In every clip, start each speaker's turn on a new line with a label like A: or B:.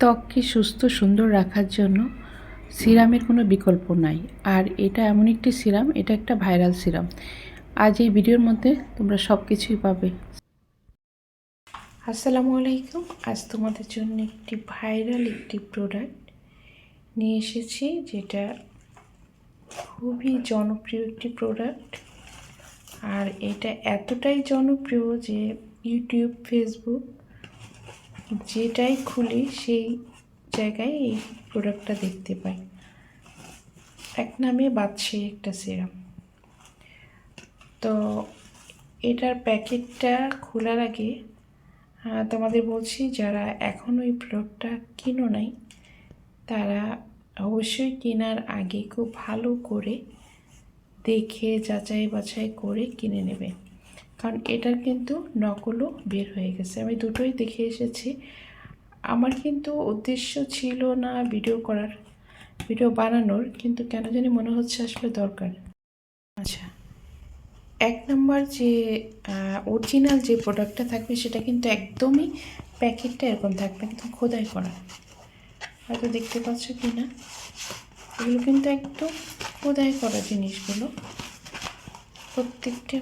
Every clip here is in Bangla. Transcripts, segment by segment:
A: ত্বককে সুস্থ, সুন্দর রাখার জন্য সিরামের কোনো বিকল্প নাই। আর এটা এমন একটি সিরাম, এটা একটা ভাইরাল সিরাম। আজ এই ভিডিওর মধ্যে তোমরা সব কিছুই পাবে। আসসালামু আলাইকুম। আজ তোমাদের জন্য একটি ভাইরাল একটি প্রোডাক্ট নিয়ে এসেছি, যেটা খুবই জনপ্রিয় একটি প্রোডাক্ট আর এটা এতটাই জনপ্রিয় যে ইউটিউব ফেসবুক যেটাই খুলি, সেই জায়গায় এই প্রোডাক্টটা দেখতে পাই। এক নামে বাদশে একটা সিরাম তো এটার প্যাকেটটা খোলার আগে তোমাদের বলছি, যারা এখনও এই প্রোডাক্টটা কিনো নাই, তারা অবশ্যই কেনার আগে খুব ভালো করে দেখে যাচাই বাছাই করে কিনে নেবে। কারণ এটার কিন্তু নকলও বের হয়ে গেছে। আমি দুটোই দেখে এসেছি। আমার কিন্তু উদ্দেশ্য ছিল না ভিডিও করার, ভিডিও বানানোর, কিন্তু কেন জানি মনে হচ্ছে আসলে দরকার। আচ্ছা এক নম্বর যে অরিজিনাল যে প্রোডাক্টটা থাকবে সেটা কিন্তু একদমই প্যাকেটটা এরকম থাকবে কিন্তু খোদাই করা। হয়তো দেখতে পাচ্ছ কি না এগুলো কিন্তু একদম খোদাই করা জিনিসগুলো। প্রত্যেকটা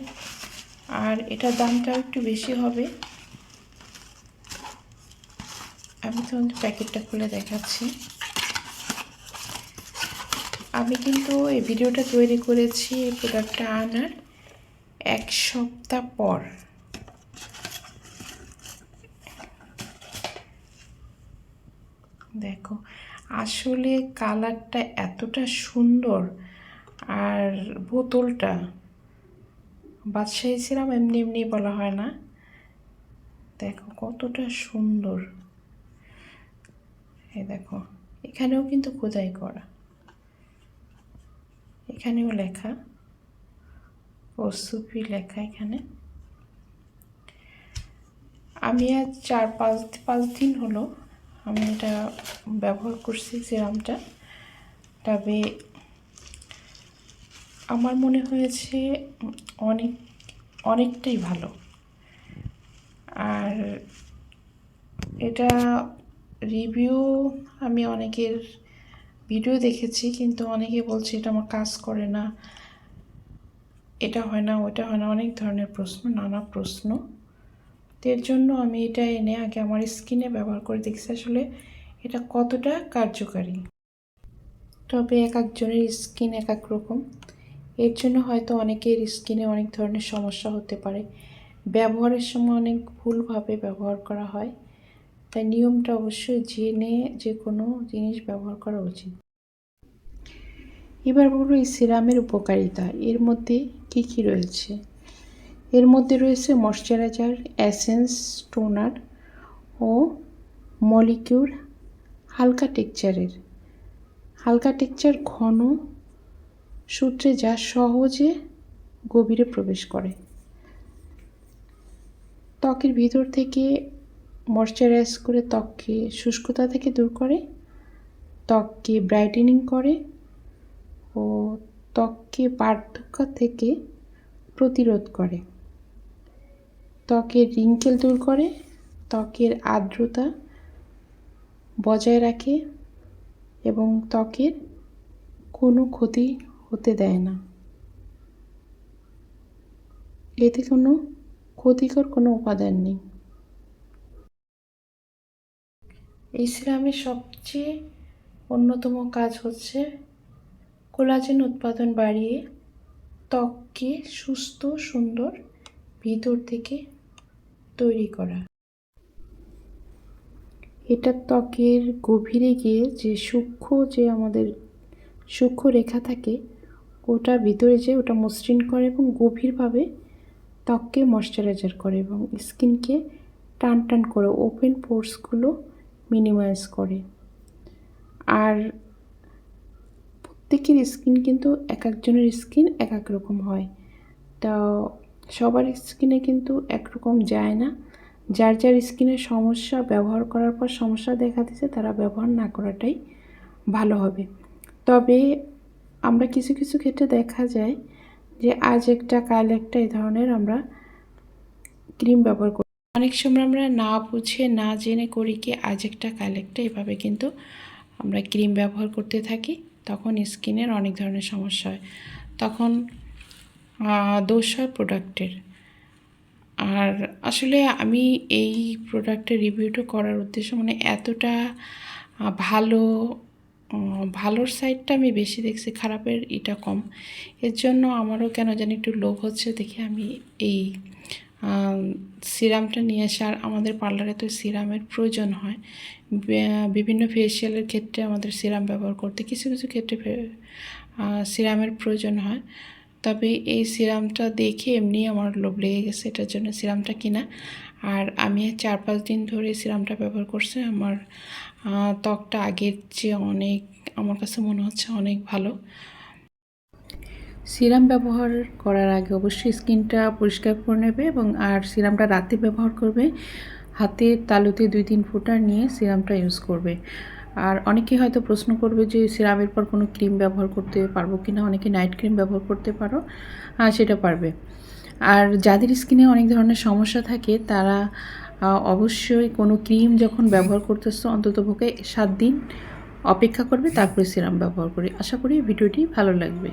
A: আর এটার দামটাও একটু বেশি হবে। আমি তোমাদের প্যাকেটটা খুলে দেখাচ্ছি। আমি কিন্তু এই ভিডিওটা তৈরি করেছি এই প্রোডাক্টটা আনার এক সপ্তাহ পর। দেখো, আসলে কালারটা এতটা সুন্দর আর বোতলটা বাদশাহী সিরাম এমনি এমনি বলা হয় না। দেখো কতটা সুন্দর। এই দেখো, এখানেও কিন্তু খোদাই করা। এখানেও লেখা। ওসুপি লেখা এখানে। আমি আজ চার পাঁচ পাঁচ দিন হলো আমি এটা ব্যবহার করছি সিরামটা। তবে আমার মনে হয়েছে অনেক, অনেকটাই ভালো। আর এটা রিভিউ আমি অনেকের ভিডিও দেখেছি, কিন্তু অনেকে বলছে এটা আমার কাজ করে না। এটা হয় না ওটা হয় না, অনেক ধরনের প্রশ্ন, নানা প্রশ্ন। এর জন্য আমি এটা এনে আগে আমার স্কিনে ব্যবহার করে দেখছি আসলে এটা কতটা কার্যকারী। তবে এক একজনের স্কিন এক এক রকম। এর জন্য হয়তো অনেকের স্কিনে অনেক ধরনের সমস্যা হতে পারে। ব্যবহারের সময় অনেক ভুলভাবে ব্যবহার করা হয়। তাই নিয়মটা অবশ্যই জেনে যে কোনো জিনিস ব্যবহার করা উচিত। এবার বলব এই সিরামের উপকারিতা। এর মধ্যে কি কি রয়েছে? এর মধ্যে রয়েছে ময়শ্চারাইজার অ্যাসেন্স টোনার ও মলিকিউর হালকা টেক্সচারের। হালকা টেক্সচার ঘন সূত্রে যা সহজে গভীরে প্রবেশ করে। ত্বকের ভিতর থেকে ময়শ্চারাইজ করে ত্বককে শুষ্কতা থেকে দূর করে, ত্বককে ব্রাইটেনিং করে ও ত্বককে পার্থক্য থেকে প্রতিরোধ করে। ত্বকের রিঙ্কেল দূর করে, ত্বকের আর্দ্রতা বজায় রাখে এবং ত্বকের কোনো ক্ষতি হতে দেয় না। এতে কোনো ক্ষতিকর কোনো উপাদান নেই। এই সিরামের সবচেয়ে অন্যতম কাজ হচ্ছে কোলাজেন উৎপাদন বাড়িয়ে ত্বককে সুস্থ, সুন্দর ভিতর থেকে তৈরি করা। এটা ত্বকের গভীরে গিয়ে যে সূক্ষ্ম যে আমাদের সূক্ষ্ম রেখা থাকে ওটা ভিতরে যে ওটা মসৃণ করে এবং গভীরভাবে ত্বককে ময়শ্চারাইজার করে এবং স্কিনকে টান টান করে ওপেন পোর্সগুলো মিনিমাইজ করে। আর প্রত্যেকের স্কিন কিন্তু এক একজনের স্কিন এক এক রকম হয়। তা সবার স্কিনে কিন্তু একরকম যায় না। যার যার স্কিনের সমস্যা ব্যবহার করার পর সমস্যা দেখা দিচ্ছে তারা ব্যবহার না করাটাই ভালো হবে। তবে আমরা কিছু কিছু ক্ষেত্রে দেখা যায় যে আজ একটা, কাল একটা এই ধরনের আমরা ক্রিম ব্যবহার করি। অনেক সময় আমরা না বুঝে, না জেনে করি কি আজ একটা, কাল একটা, এভাবে কিন্তু আমরা ক্রিম ব্যবহার করতে থাকি। তখন স্কিনের অনেক ধরনের সমস্যা হয়। তখন দোষ হয় প্রোডাক্টের। আর আসলে আমি এই প্রোডাক্টের রিভিউটা করার উদ্দেশ্য মানে এতটা ভালো ভালোর সাইডটা আমি বেশি দেখছি, খারাপের এটা কম। এর জন্য আমারও কেন জানি একটু লোভ হচ্ছে দেখে আমি এই সিরামটা নিয়ে আসি আর আমাদের পার্লারে তো সিরামের প্রয়োজন হয়। বিভিন্ন ফেসিয়ালের ক্ষেত্রে আমাদের সিরাম ব্যবহার করতে কিছু কিছু ক্ষেত্রে সিরামের প্রয়োজন হয়। তবে এই সিরামটা দেখে এমনি আমার লোভ লেগে গেছে এটার জন্য সিরামটা কিনা। আর আমি চার পাঁচ দিন ধরে সিরামটা ব্যবহার করছি, আমার ত্বকটা আগের চেয়ে অনেক, আমার কাছে মনে হচ্ছে অনেক ভালো। সিরাম ব্যবহার করার আগে অবশ্যই স্কিনটা পরিষ্কার করে নেবে এবং আর সিরামটা রাতে ব্যবহার করবে। হাতের তালুতে দুই তিন ফোঁটা নিয়ে সিরামটা ইউজ করবে। আর অনেকে হয়তো প্রশ্ন করবে যে সিরামের পর কোনো ক্রিম ব্যবহার করতে পারব কি না অনেকে নাইট ক্রিম ব্যবহার করতে পারো সেটা পারবে। আর যাদের স্কিনে অনেক ধরনের সমস্যা থাকে, তারা অবশ্যই কোনো ক্রিম যখন ব্যবহার করতেছ, অন্তত পক্ষে সাত দিন অপেক্ষা করবে, তারপরে সিরাম ব্যবহার করি। আশা করি ভিডিওটি ভালো লাগবে।